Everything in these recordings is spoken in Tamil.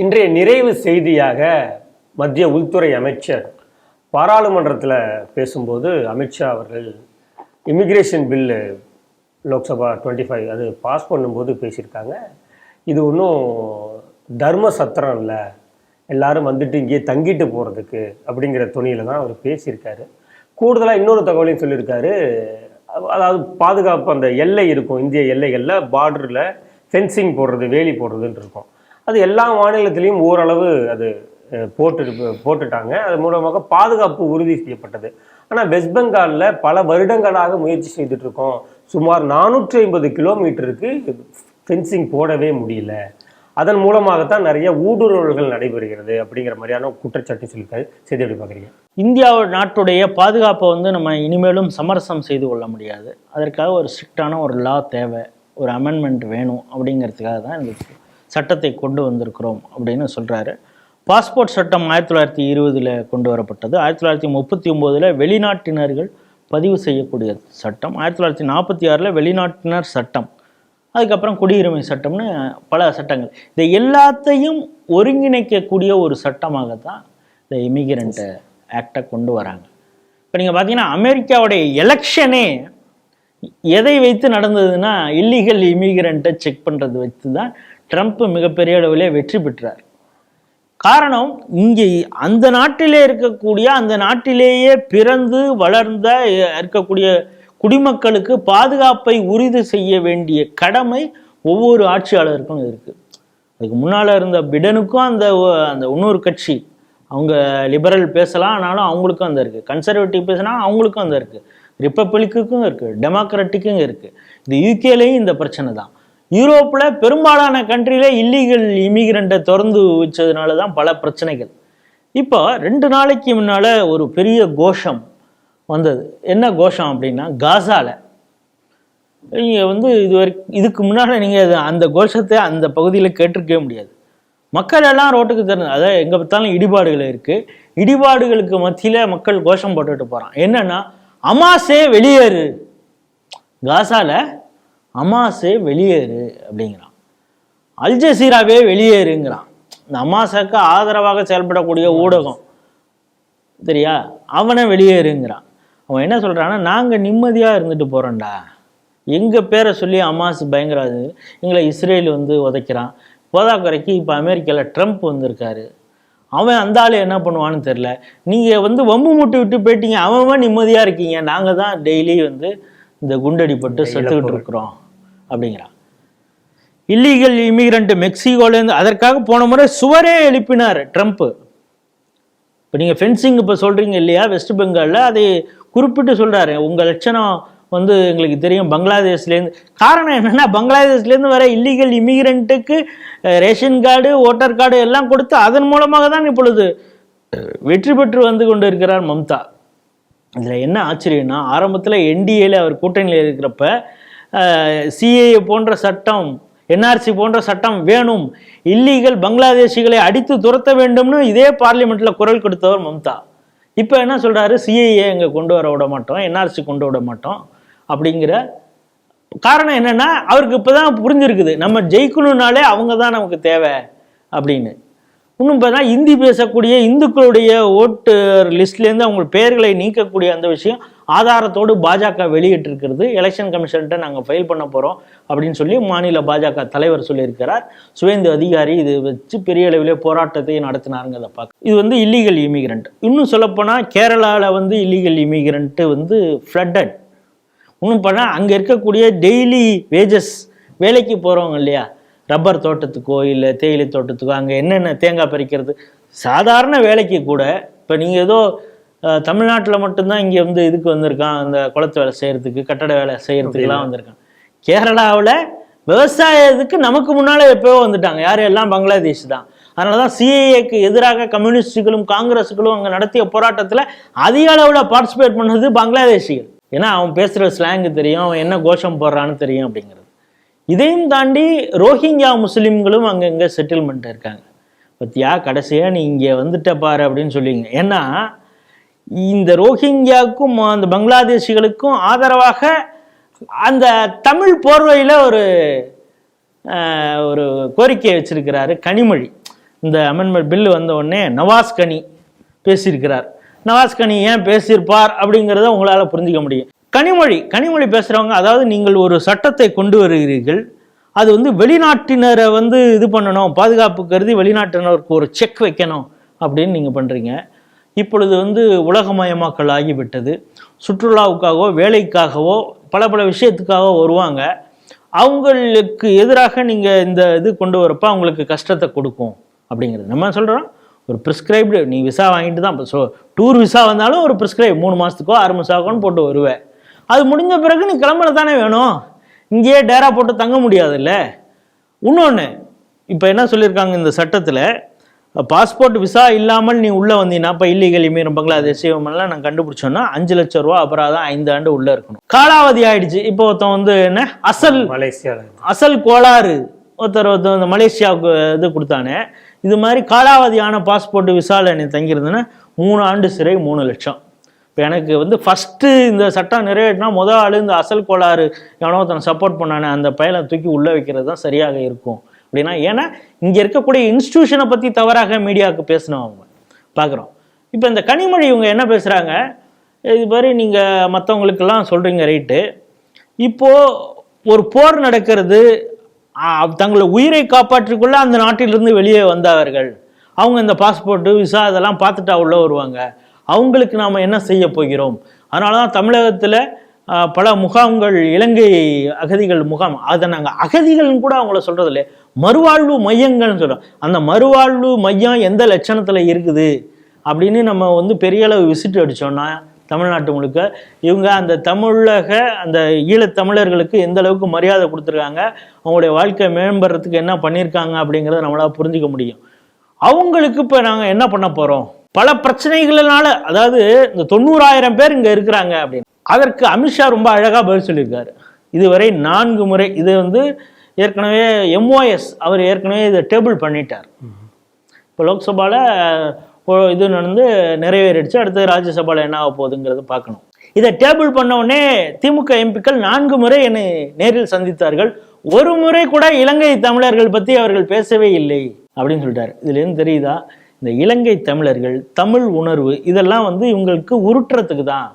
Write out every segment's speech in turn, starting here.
இன்றைய நிறைவு செய்தியாக மத்திய உள்துறை அமைச்சர் பாராளுமன்றத்தில் பேசும்போது அமித்ஷா அவர்கள் immigration bill Lok Sabha twenty five அது பாஸ் பண்ணும்போது பேசியிருக்காங்க. இது ஒன்றும் தர்ம சத்திரம் இல்லை. எல்லாரும் வந்துட்டு இங்கேயே தங்கிட்டு போகிறதுக்கு அப்படிங்கிற துணியில் தான் அவர் பேசியிருக்காரு. கூடுதலாக இன்னொரு தகவலையும் சொல்லியிருக்காரு. அதாவது பாதுகாப்பு அந்த எல்லை இருக்கும் இந்திய எல்லைகளில் பார்டரில் ஃபென்சிங் போடுறது வேலி போடுறதுன்னு இருக்கும். அது எல்லா மாநிலத்திலையும் ஓரளவு அது போட்டு போட்டுட்டாங்க. அது மூலமாக பாதுகாப்பு உறுதி செய்யப்பட்டது. ஆனால் வெஸ்ட் பெங்காலில் பல வருடங்களாக முயற்சி செய்துட்டு இருக்கோம் சுமார் நானூற்றி ஐம்பது கிலோமீட்டருக்கு ஃபென்சிங் போடவே முடியல. அதன் மூலமாகத்தான் நிறைய ஊடுருவல்கள் நடைபெறுகிறது அப்படிங்கிற மாதிரியான குற்றச்சாட்டு சொல்லியிருக்காரு செய்தி எப்படி பார்க்குறீங்க. இந்தியா நாட்டுடைய பாதுகாப்பை வந்து நம்ம இனிமேலும் சமரசம் செய்து கொள்ள முடியாது. அதற்காக ஒரு ஸ்ட்ரிக்டான ஒரு லா தேவை ஒரு அமெண்ட்மெண்ட் வேணும் அப்படிங்கிறதுக்காக தான் இந்த சட்டத்தை கொண்டு வந்திருக்கிறோம் அப்படின்னு சொல்கிறாரு பாஸ்போர்ட் சட்டம் ஆயிரத்தி தொள்ளாயிரத்தி இருபதில் கொண்டு வரப்பட்டது. ஆயிரத்தி தொள்ளாயிரத்தி முப்பத்தி ஒம்போதில் வெளிநாட்டினர்கள் பதிவு செய்யக்கூடிய சட்டம். ஆயிரத்தி தொள்ளாயிரத்தி நாற்பத்தி ஆறில் வெளிநாட்டினர் சட்டம். அதுக்கப்புறம் குடியுரிமை சட்டம்னு பல சட்டங்கள். இதை எல்லாத்தையும் ஒருங்கிணைக்கக்கூடிய ஒரு சட்டமாக தான் இந்த இமிகிரண்ட் ஆக்டை கொண்டு வராங்க. இப்போ நீங்கள் பார்த்தீங்கன்னா அமெரிக்காவுடைய எலெக்ஷனே எதை வைத்து நடந்ததுன்னா இல்லீகல் இமிகிரண்ட்டை செக் பண்ணுறது வைத்து தான் ட்ரம்ப் மிகப்பெரிய அளவிலே வெற்றி பெற்றார். காரணம் இங்கே அந்த நாட்டிலே இருக்கக்கூடிய அந்த நாட்டிலேயே பிறந்து வளர்ந்த இருக்கக்கூடிய குடிமக்களுக்கு பாதுகாப்பை உறுதி செய்ய வேண்டிய கடமை ஒவ்வொரு ஆட்சியாளருக்கும் இருக்குது அதுக்கு முன்னால் இருந்த பிடனுக்கும் அந்த அந்த இன்னொரு கட்சி அவங்க லிபரல் பேசலாம் ஆனாலும் அவங்களுக்கும் அந்த இருக்குது கன்சர்வேட்டிவ் பேசினா அவங்களுக்கும் அந்த இருக்குது ரிப்பப்ளிக்குக்கும் இருக்குது டெமோக்ராட்டிக்கும் இருக்குது இது யூகேலையும் இந்த பிரச்சனை தான். யூரோப்பில் பெரும்பாலான கண்ட்ரியில இல்லீகல் இமிகிரண்ட்டை திறந்து வச்சதுனால தான் பல பிரச்சனைகள். இப்போ ரெண்டு நாளைக்கு முன்னால் ஒரு பெரிய கோஷம் வந்தது. என்ன கோஷம் அப்படின்னா காசால. நீங்கள் வந்து இது வரைக்கும் இதுக்கு முன்னால் நீங்கள் அந்த கோஷத்தை அந்த பகுதியில் கேட்டிருக்கவே முடியாது. மக்கள் எல்லாம் ரோட்டுக்கு திறந்து அதாவது எங்கே பார்த்தாலும் இடிபாடுகள் இருக்குது இடிபாடுகளுக்கு மத்தியில் மக்கள் கோஷம் போட்டுட்டு போகிறான் என்னென்னா அமாசே வெளியேறு. காசால அமாசே வெளியேறு அப்படிங்கிறான். அல் ஜசீராவே வெளியேறுங்கிறான். இந்த அமாசாக்கு ஆதரவாக செயல்படக்கூடிய ஊடகம். சரியா? அவனை வெளியேறுங்கிறான். அவன் என்ன சொல்றான்னா நாங்க நிம்மதியா இருந்துட்டு போறோம்டா. எங்க பேரை சொல்லி அமாஸ் பயங்கராது எங்களை இஸ்ரேல் வந்து உதைக்கிறான். போதாக்குறைக்கு இப்போ அமெரிக்காவில் ட்ரம்ப் வந்திருக்காரு. அவன் அந்த ஆளு என்ன பண்ணுவான்னு தெரில நீங்கள் வந்து வம்பு முட்டு விட்டு போயிட்டீங்க. அவன் நிம்மதியாக இருக்கீங்க. நாங்கள் தான் டெய்லி வந்து இந்த குண்டடிப்பட்டு செத்துக்கிட்டு இருக்கிறோம். அப்படிங்கிறான். இல்லீகல் இமிகிரண்ட் மெக்சிகோலேருந்து அதற்காக போன முறை சுவரே எழுப்பினார் ட்ரம்ப்பு இப்போ நீங்கள் ஃபென்சிங் இப்போ சொல்கிறீங்க இல்லையா வெஸ்ட் பெங்காலில் அதை குறிப்பிட்டு சொல்கிறாரு உங்கள் லட்சணம் வந்து எங்களுக்கு தெரியும் பங்களாதேஷ்லேருந்து காரணம் என்னென்னா பங்களாதேஷ்லேருந்து வர இல்லீகல் இமிகிரண்ட்டுக்கு ரேஷன் கார்டு ஓட்டர் கார்டு எல்லாம் கொடுத்து அதன் மூலமாக தான் இப்பொழுது வெற்றி பெற்று வந்து கொண்டு இருக்கிறார் மம்தா. இதில் என்ன ஆச்சரியம்னா ஆரம்பத்தில் என்டிஏல அவர் கூட்டணியில் இருக்கிறப்ப சிஏஏ போன்ற சட்டம் என்ஆர்சி போன்ற சட்டம் வேணும். இல்லீகல் பங்களாதேஷிகளை அடித்து துரத்த வேண்டும்னு இதே பார்லிமெண்ட்டில் குரல் கொடுத்தவர் மம்தா. இப்போ என்ன சொல்கிறாரு சிஏஏ இங்கே கொண்டு வர விட மாட்டோம் என்ஆர்சி கொண்டு விட மாட்டோம் அப்படிங்கிற காரணம் என்னென்னா அவருக்கு இப்போ தான் புரிஞ்சிருக்குது. நம்ம ஜெயிக்கணும்னாலே அவங்க தான் நமக்கு தேவை அப்படின்னு. இன்னும் பார்த்தா இந்தி பேசக்கூடிய இந்துக்களுடைய ஓட்டு லிஸ்ட்லேருந்து அவங்க பெயர்களை நீக்கக்கூடிய அந்த விஷயம் ஆதாரத்தோடு பாஜக வெளியிட்டிருக்கிறது. எலெக்ஷன் கமிஷன்கிட்ட நாங்கள் ஃபைல் பண்ண போகிறோம் அப்படின்னு சொல்லி மாநில பாஜக தலைவர் சொல்லியிருக்கிறார். சுவேந்து அதிகாரி இது வச்சு பெரிய அளவிலே போராட்டத்தை நடத்தினாருங்கிறத பார்க்க இது வந்து இல்லீகல் இமிகிரண்ட் இன்னும் சொல்லப்போனால் கேரளாவில் வந்து இல்லீகல் இமிகிரண்ட்டு வந்து ஃப்ளட்டட் இன்னும் பண்ணால் அங்கே இருக்கக்கூடிய டெய்லி வேஜஸ் வேலைக்கு போகிறவங்க இல்லையா? ரப்பர் தோட்டத்துக்கோ இல்லை தேயிலை தோட்டத்துக்கோ அங்கே என்னென்ன தேங்காய் பறிக்கிறது? சாதாரண வேலைக்கு கூட இப்போ நீங்கள் ஏதோ தமிழ்நாட்டில் மட்டும்தான் இங்கே வந்து இதுக்கு வந்திருக்கான் அந்த குளத்து வேலை செய்கிறதுக்கு கட்டட வேலை செய்கிறதுக்குலாம் வந்திருக்கான். கேரளாவில் விவசாயத்துக்கு நமக்கு முன்னாலே எப்போயோ வந்துட்டாங்க. யார் எல்லாம் பங்களாதேஷ் தான். அதனால தான் சிஏஏக்கு எதிராக கம்யூனிஸ்டுகளும் காங்கிரஸுகளும் அங்கே நடத்திய போராட்டத்தில் அதிக அளவில் பார்ட்டிசிபேட் பண்ணது பங்களாதேஷிகள். ஏன்னா அவன் பேசுகிற ஸ்லாங்கு தெரியும் அவன் என்ன கோஷம் போடுறான்னு தெரியும் அப்படிங்கிறது. இதையும் தாண்டி ரோஹிங்கியா முஸ்லீம்களும் அங்கங்கே செட்டில்மெண்ட் இருக்காங்க. பத்தியா கடைசியாக நீ இங்கே வந்துட்ட பாரு அப்படின்னு சொல்லிங்க ஏன்னா இந்த ரோஹிங்கியாவுக்கும் அந்த பங்களாதேஷிகளுக்கும் ஆதரவாக அந்த தமிழ் போர்வையில் ஒரு ஒரு கோரிக்கையை வச்சிருக்கிறாரு கனிமொழி. இந்த அமெண்ட்மெண்ட் பில்லு வந்த உடனே நவாஸ் கனி பேசியிருக்கிறார். நவாஸ் கனி ஏன் பேசியிருப்பார் அப்படிங்கிறத உங்களால் புரிஞ்சிக்க முடியும். கனிமொழி கனிமொழி பேசுகிறவங்க அதாவது நீங்கள் ஒரு சட்டத்தை கொண்டு வருகிறீர்கள் அது வந்து வெளிநாட்டினரை வந்து இது பண்ணணும் பாதுகாப்பு கருதி வெளிநாட்டினருக்கு ஒரு செக் வைக்கணும் அப்படின்னு நீங்கள் பண்ணுறீங்க இப்பொழுது வந்து உலகமயமாக்கல் ஆகிவிட்டது. சுற்றுலாவுக்காகவோ வேலைக்காகவோ பல பல விஷயத்துக்காகவோ வருவாங்க. அவங்களுக்கு எதிராக நீங்கள் இந்த இது கொண்டு வரப்போ அவங்களுக்கு கஷ்டத்தை கொடுக்கும் அப்படிங்கிறது. நம்ம சொல்கிறோம் ஒரு ப்ரிஸ்கிரைப்டு நீ விசா வாங்கிட்டு தான் ஸோ டூர் விசா வந்தாலும் ஒரு ப்ரிஸ்கிரைப் மூணு மாதத்துக்கோ ஆறு மாதத்துக்கோன்னு போட்டு வருவேன். அது முடிஞ்ச பிறகு நீ கிளம்புற தானே வேணும்? இங்கேயே டேரா போட்டு தங்க முடியாதுல்ல? இன்னொன்று இப்போ என்ன சொல்லியிருக்காங்க இந்த சட்டத்தில்? பாஸ்போர்ட் விசா இல்லாமல் நீ உள்ளே வந்தீங்கன்னா இப்போ இல்லீகல் இமீரம் பங்களாதேஷ் இவங்கெல்லாம் நான் கண்டுபிடிச்சோன்னா அஞ்சு லட்சம் ரூபா அபராதம் ஐந்து ஆண்டு உள்ளே இருக்கணும். காலாவதி ஆயிடுச்சு. இப்போ ஒருத்தன் வந்து என்ன? அசல் மலேசியாவில் அசல் கோளாறு. ஒருத்தர் ஒருத்தர் இந்த மலேசியாவுக்கு இது கொடுத்தானே. இது மாதிரி காலாவதியான பாஸ்போர்ட் விசாவில் நீ தங்கியிருந்தேன்னா மூணு ஆண்டு சிறை மூணு லட்சம். இப்போ எனக்கு வந்து ஃபஸ்ட்டு இந்த சட்டம் நிறைவேற்றினா முதல் ஆள் இந்த அசல் கோளாறு எவனோ ஒருத்தனை சப்போர்ட் பண்ணானே அந்த பயலை தூக்கி உள்ளே வைக்கிறது தான் சரியாக இருக்கும். அப்படின்னா ஏன்னா இங்கே இருக்கக்கூடிய இன்ஸ்டியூஷனை பற்றி தவறாக மீடியாவுக்கு பேசினோம் அவங்க பார்க்குறோம் இப்போ இந்த கனிமொழி இவங்க என்ன பேசுகிறாங்க இது மாதிரி நீங்கள் மற்றவங்களுக்கெல்லாம் சொல்கிறீங்க ரைட்டு இப்போது ஒரு போர் நடக்கிறது தங்களை உயிரை காப்பாற்றிக்கொள்ள அந்த நாட்டிலிருந்து வெளியே வந்தவர்கள் அவங்க இந்த பாஸ்போர்ட்டு விசா இதெல்லாம் பார்த்துட்டா உள்ளே வருவாங்க. அவங்களுக்கு நாம் என்ன செய்ய போகிறோம்? அதனால தான் தமிழகத்தில் பல முகாம்கள் இலங்கை அகதிகள் முகாம். அதை நாங்கள் அகதிகள்னு கூட அவங்கள சொல்கிறது இல்லை மறுவாழ்வு மையங்கள்னு சொல்கிறோம் அந்த மறுவாழ்வு மையம் எந்த லட்சணத்தில் இருக்குது? அப்படின்னு நம்ம வந்து பெரிய அளவு விசிட் அடித்தோம்னா தமிழ்நாட்டு முழுக்க இவங்க அந்த தமிழக அந்த ஈழத்தமிழர்களுக்கு எந்த அளவுக்கு மரியாதை கொடுத்துருக்காங்க அவங்களுடைய வாழ்க்கை மேம்படுறதுக்கு என்ன பண்ணியிருக்காங்க அப்படிங்கிறத நம்மளால் புரிஞ்சுக்க முடியும். அவங்களுக்கு இப்போ நாங்கள் என்ன பண்ண போகிறோம் பல பிரச்சனைகளினால அதாவது இந்த தொண்ணூறாயிரம் பேர் இங்கே இருக்கிறாங்க அப்படின்னு. அதற்கு அமித்ஷா ரொம்ப அழகாக பதில் சொல்லியிருக்காரு. இதுவரை நான்கு முறை இது வந்து ஏற்கனவே எம்ஓஎஸ் அவர் ஏற்கனவே இதை டேபிள் பண்ணிட்டார். இப்போ லோக்சபாவில் இது நடந்து நிறைவேறிடுச்சு அடுத்து ராஜ்யசபாவில் என்ன ஆக போகுதுங்கிறத பார்க்கணும். இதை டேபிள் பண்ண உடனே திமுக எம்பிக்கள் நான்கு முறை என்னை நேரில் சந்தித்தார்கள். ஒரு முறை கூட இலங்கை தமிழர்கள் பற்றி அவர்கள் பேசவே இல்லை அப்படின்னு சொல்லிட்டாரு. இதுலேருந்து தெரியுதா? இந்த இலங்கை தமிழர்கள் தமிழ் உணர்வு இதெல்லாம் வந்து இவங்களுக்கு உருட்டுறதுக்கு தான்.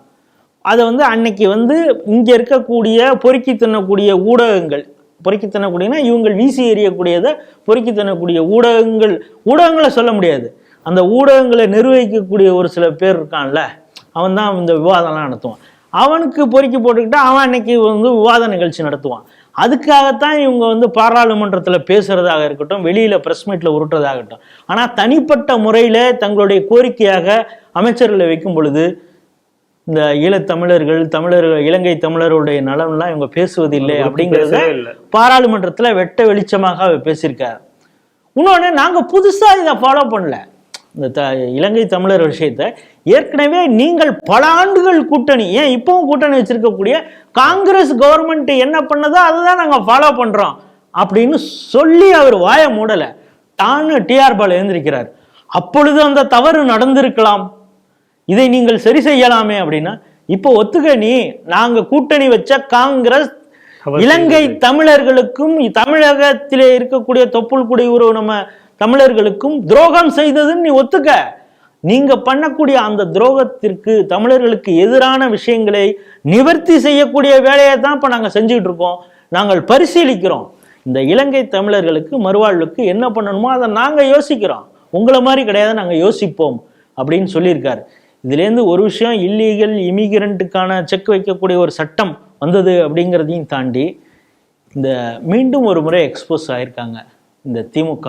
அதை வந்து அன்னைக்கு வந்து இங்கே இருக்கக்கூடிய பொறுக்கி தின்னக்கூடிய ஊடகங்கள் பொறுக்கி தின்னக்கூடியனா இவங்கள் வீசி எறியக்கூடியதை பொறுக்கி தின்னக்கூடிய ஊடகங்கள் ஊடகங்களை சொல்ல முடியாது. அந்த ஊடகங்களை நிர்வகிக்கக்கூடிய ஒரு சில பேர் இருக்கான்ல அவன் தான் இந்த விவாதம்லாம் நடத்துவான். அவனுக்கு பொறுக்கி போட்டுக்கிட்டால் அவன் அன்னைக்கு வந்து விவாத நிகழ்ச்சி நடத்துவான். அதுக்காகத்தான் இவங்க வந்து பாராளுமன்றத்தில் பேசுறதாக இருக்கட்டும் வெளியில் ப்ரெஸ் மீட்டில் உருட்டுறதாகட்டும் ஆனால் தனிப்பட்ட முறையில் தங்களுடைய கோரிக்கையாக அமைச்சர்களை வைக்கும் பொழுது இந்த ஈழத்தமிழர்கள் தமிழர்கள் இலங்கை தமிழருடைய நலன்லாம் இவங்க பேசுவதில்லை அப்படிங்கிறத பாராளுமன்றத்தில் வெட்ட வெளிச்சமாக அவர் பேசியிருக்கார். இன்னொன்று நாங்கள் புதுசாக இதை ஃபாலோ பண்ணல. இந்த த இலங்கை தமிழர் விஷயத்தை ஏற்கனவே நீங்கள் பல ஆண்டுகள் கூட்டணி ஏன் இப்பவும் கூட்டணி வச்சிருக்கக்கூடிய காங்கிரஸ் கவர்மெண்ட் என்ன பண்ணதோ அதை தான் நாங்கள் ஃபாலோ பண்ணுறோம் அப்படின்னு சொல்லி அவர் வாய மூடலை. தான்னு டிஆர் பால் எழுந்திருக்கிறார். அப்பொழுது அந்த தவறு நடந்திருக்கலாம். இதை நீங்கள் சரி செய்யலாமே அப்படின்னா இப்போ ஒத்துக்க நீ நாங்க கூட்டணி வச்ச காங்கிரஸ் இலங்கை தமிழர்களுக்கும் தமிழகத்திலே இருக்கக்கூடிய தொப்புள் குடி உறவு நம்ம தமிழர்களுக்கும் துரோகம் செய்ததுன்னு நீ ஒத்துக்க. நீங்க பண்ணக்கூடிய அந்த துரோகத்திற்கு தமிழர்களுக்கு எதிரான விஷயங்களை நிவர்த்தி செய்யக்கூடிய வேலையை தான் இப்போ நாங்கள் செஞ்சுக்கிட்டு இருக்கோம். நாங்கள் பரிசீலிக்கிறோம். இந்த இலங்கை தமிழர்களுக்கு மறுவாழ்வுக்கு என்ன பண்ணணுமோ அதை நாங்கள் யோசிக்கிறோம். உங்களை மாதிரி கிடையாது நாங்கள் யோசிப்போம் அப்படின்னு சொல்லியிருக்காரு. இதுலேருந்து ஒரு விஷயம் இல்லீகல் இமிகிரண்ட்டுக்கான செக் வைக்கக்கூடிய ஒரு சட்டம் வந்தது அப்படிங்கிறதையும் தாண்டி இந்த மீண்டும் ஒரு முறை எக்ஸ்போஸ் ஆயிருக்காங்க. இந்த திமுக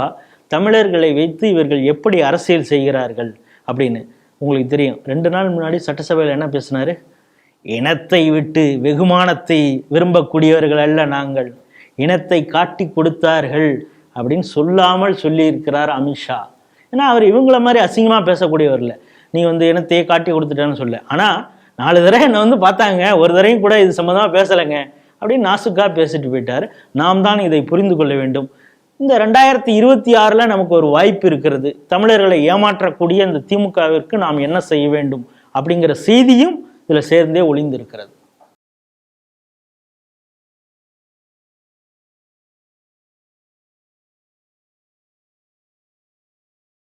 தமிழர்களை வைத்து இவர்கள் எப்படி அரசியல் செய்கிறார்கள் அப்படின்னு உங்களுக்கு தெரியும். ரெண்டு நாள் முன்னாடி சட்டசபையில் என்ன பேசினாரு? இனத்தை விட்டு வெகுமானத்தை விரும்பக்கூடியவர்கள் அல்ல நாங்கள். இனத்தை காட்டி கொடுத்தார்கள் அப்படின்னு சொல்லாமல் சொல்லியிருக்கிறார் அமித்ஷா ஏன்னா அவர் இவங்கள மாதிரி அசிங்கமாக பேசக்கூடியவர் இல்லை. நீ வந்து இனத்தையே காட்டி கொடுத்துட்டேன்னு சொல்ல. ஆனால் நாலு தடவை என்னை வந்து பார்த்தாங்க. ஒரு தடவையும் கூட இது சம்மந்தமாக பேசலைங்க அப்படின்னு நாசுக்காக பேசிட்டு போயிட்டார். நாம் தான் இதை புரிந்து கொள்ள வேண்டும். இந்த ரெண்டாயிரத்தி இருபத்தி ஆறில் நமக்கு ஒரு வாய்ப்பு இருக்கிறது. தமிழர்களை ஏமாற்றக்கூடிய இந்த திமுகவிற்கு நாம் என்ன செய்ய வேண்டும் அப்படிங்கிற செய்தியும் இதில் சேர்ந்தே ஒளிந்திருக்கிறது.